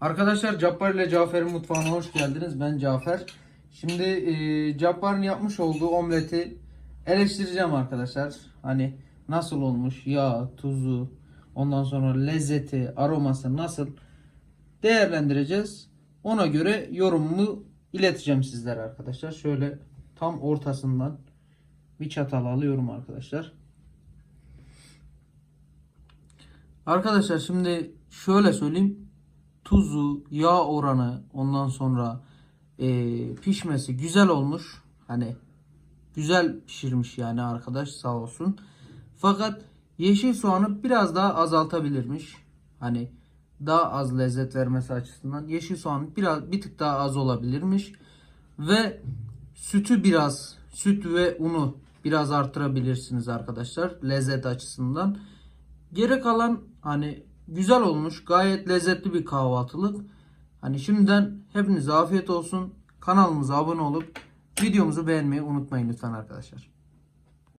Arkadaşlar Cappar ile Cafer'in mutfağına hoş geldiniz. Ben Cafer. Şimdi e, Cappar'ın yapmış olduğu omleti eleştireceğim arkadaşlar. Hani nasıl olmuş, yağ, tuzu, ondan sonra lezzeti, aroması nasıl değerlendireceğiz. Ona göre yorumumu ileteceğim sizlere arkadaşlar. Şöyle tam ortasından bir çatal alıyorum arkadaşlar. Arkadaşlar şimdi şöyle söyleyeyim. Tuzu, yağ oranı, ondan sonra eee, pişmesi güzel olmuş. Hani güzel pişirmiş yani arkadaş sağ olsun. Fakat yeşil soğanı biraz daha azaltabilirmiş. Hani daha az lezzet vermesi açısından yeşil soğan biraz bir tık daha az olabilirmiş. Ve sütü biraz süt ve unu biraz arttırabilirsiniz arkadaşlar lezzet açısından. Geri kalan hani güzel olmuş. Gayet lezzetli bir kahvaltılık. Hani şimdiden hepinize afiyet olsun. Kanalımıza abone olup videomuzu beğenmeyi unutmayın lütfen arkadaşlar.